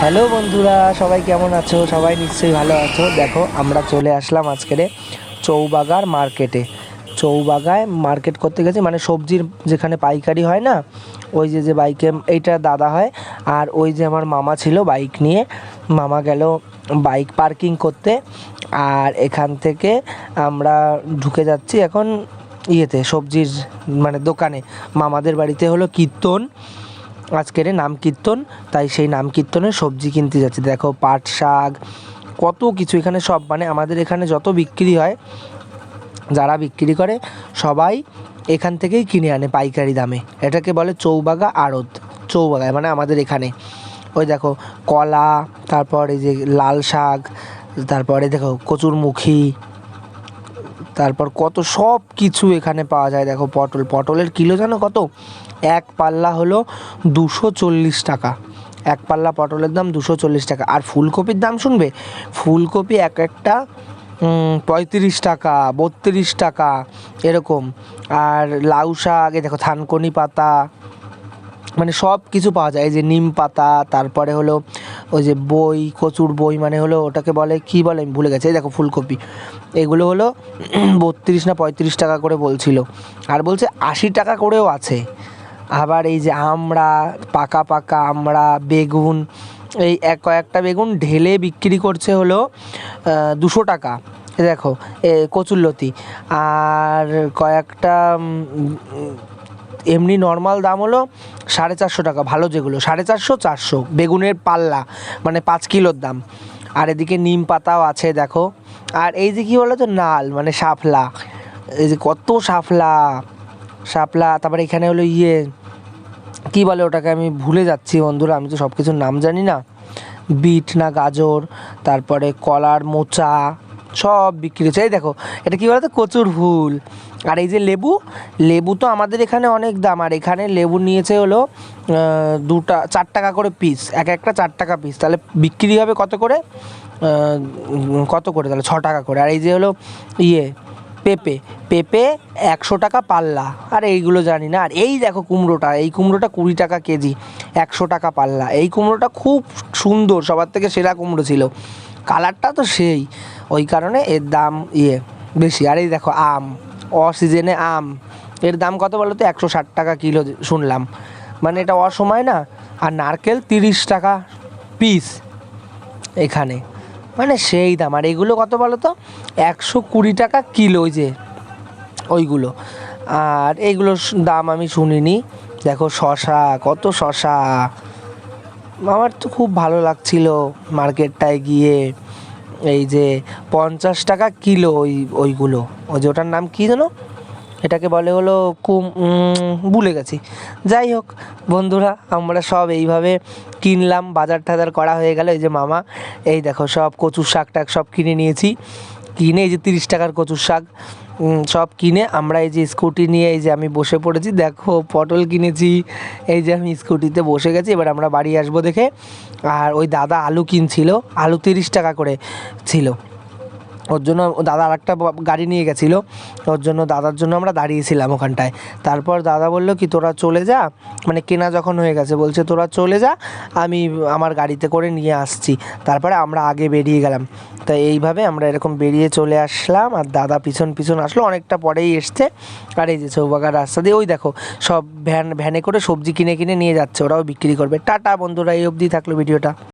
Hello বন্ধুরা, সবাই কেমন আছো? সবাই নিশ্চয়ই ভালো আছো। দেখো, আমরা চলে আসলাম আজকের চৌবাগার মার্কেটে চৌবাগায় মার্কেট করতে গেছি মানে সবজির যেখানে পাইকারি হয় না, ওই যে যে বাইকে এইটা দাদা হয়। আর ওই যে আমার মামা ছিল বাইক নিয়ে, মামা গেল বাইক পার্কিং করতে। আর এখান থেকে আমরা ঢুকে যাচ্ছি এখন ইয়েতে, সবজির মানে দোকানে। মামাদের বাড়িতে হলো কীর্তন। আজকের নাম কীর্তন তাই সেই নাম কীর্তনের সবজি কিনতে যাচ্ছে। দেখো পাট শাক, কত কিছু এখানে সব মানে আমাদের এখানে যত বিক্রি হয়, যারা বিক্রি করে, সবাই এখান থেকেই কিনে আনে পাইকারি দামে। এটাকে বলে চৌবাগা আড়ত, চৌবাগায় মানে আমাদের এখানে। ওই দেখো কলা, তারপর এই যে লাল শাক, তারপরে দেখো কচুরমুখী তারপর কত সব কিছু এখানে পাওয়া যায়। দেখো পটল, পটলের কিলো জানো কত? এক পাল্লা হলো দুশো চল্লিশ টাকা। এক পাল্লা পটলের দাম দুশো চল্লিশ টাকা। আর ফুলকপির দাম শুনবে? ফুলকপি এক একটা পঁয়ত্রিশ টাকা, বত্রিশ টাকা, এরকম। আর লাউ শাক, এই দেখো থানকনি পাতা মানে সব কিছু পাওয়া যায়। এই যে নিম পাতা, তারপরে হলো ওই যে বই, কচুর বই মানে হলো ওটাকে বলে, কি বলে? আমি ভুলে গেছি। এই দেখো, ফুলকপি। এগুলো হলো বত্রিশ না পঁয়ত্রিশ টাকা করে বলছিল। আর বলছে আশি টাকা করেও আছে। আবার এই যে আমড়া, পাকা পাকা আমড়া, বেগুন, এই এক কয়েকটা বেগুন ঢেলে বিক্রি করছে হলো দুশো টাকা। দেখো, এ কচুরলতি আর কয়েকটা এমনি নর্মাল দাম হলো সাড়ে চারশো টাকা, ভালো যেগুলো। সাড়ে চারশো চারশো। বেগুনের পাল্লা মানে পাঁচ কিলোর দাম। আর এদিকে নিম পাতাও আছে, দেখো। আর এই যে কী বলো তো নাল মানে শাপলা। এই যে কত শাপলা শাপলা, তারপরে এখানে হলো ইয়ে কী বলে ওটাকে, আমি ভুলে যাচ্ছি বন্ধুরা, আমি তো সব কিছুর নাম জানি না। বিট না গাজর, তারপরে কলার মোচা সব বিক্রি হচ্ছে। এই দেখো, এটা কী বলতো? কচুর ফুল আর এই যে লেবু লেবু তো আমাদের এখানে অনেক দাম। আর এখানে লেবু নিয়েছে হলো দুটা, চার টাকা করে পিস এক একটা চার টাকা পিস তাহলে বিক্রি হবে কত করে? কত করে? তাহলে ছ টাকা করে। আর এই যে হলো ইয়ে পেঁপে। পেঁপে একশো টাকা পাল্লা। আর এইগুলো জানি না। আর এই দেখো কুমড়োটা, এই কুমড়োটা কুড়ি টাকা কেজি, একশো টাকা পাল্লা। এই কুমড়োটা খুব সুন্দর, সবার থেকে সেরা কুমড়ো ছিল। কালারটা তো সেই। ওই কারণে এর দাম ইয়ে বেশি। আর এই দেখো আম, অসিজনে আম, এর দাম কত বলো তো একশো ষাট টাকা কিলো শুনলাম। মানে এটা অসময় না, আর নারকেল তিরিশ টাকা পিস এখানে। মানে সেই দাম। আর এগুলো কত বলো তো একশো কুড়ি টাকা কিলো ওই যে, ওইগুলো। আর এইগুলোর দাম আমি শুনিনি। দেখো শশা কত শশা আমার তো খুব ভালো লাগছিল মার্কেটটায় গিয়ে। এই যে পঞ্চাশ টাকা কিলো ওই, ওইগুলো। ওই যে ওটার নাম কী যেন? এটাকে বলে হলো কুম ভুলে গেছি। যাই হোক, বন্ধুরা, আমরা সব এইভাবে কিনলাম, বাজার টাজার করা হয়ে গেল। এই যে মামা, এই দেখো সব কচুর শাক টাক সব কিনে নিয়েছি। কিনে এই যে তিরিশ টাকার কচুর শাক। সব কিনে আমরা এই যে স্কুটি নিয়ে এই যে আমি বসে পড়েছি, দেখো পটল কিনেছি, এই যে আমি স্কুটিতে বসে গেছি, এবার আমরা বাড়ি আসব দেখে। আর ওই দাদা আলু কিনছিল, আলু তিরিশ টাকা করে ছিল। ওর জন্য দাদা আর একটা গাড়ি নিয়ে গেছিল। ওর জন্য দাদার জন্য আমরা দাঁড়িয়েছিলাম ওখানটায়। তারপর দাদা বলল কি, তোরা চলে যা। মানে কেনা যখন হয়ে গেছে, বলছে, তোরা চলে যা, আমি আমার গাড়িতে করে নিয়ে আসছি। তারপরে আমরা আগে বেরিয়ে গেলাম। তাই এইভাবে আমরা এরকম বেরিয়ে চলে আসলাম আর দাদা পিছন পিছন আসলো। অনেকটা পরেই এসছে। আর এই যে চৌবাগার রাস্তা দিয়ে, ওই দেখো, সব ভ্যান, ভ্যানে করে সবজি কিনে কিনে নিয়ে যাচ্ছে। ওরাও বিক্রি করবে। টাটা বন্ধুরা, এই অবধি থাকল ভিডিওটা।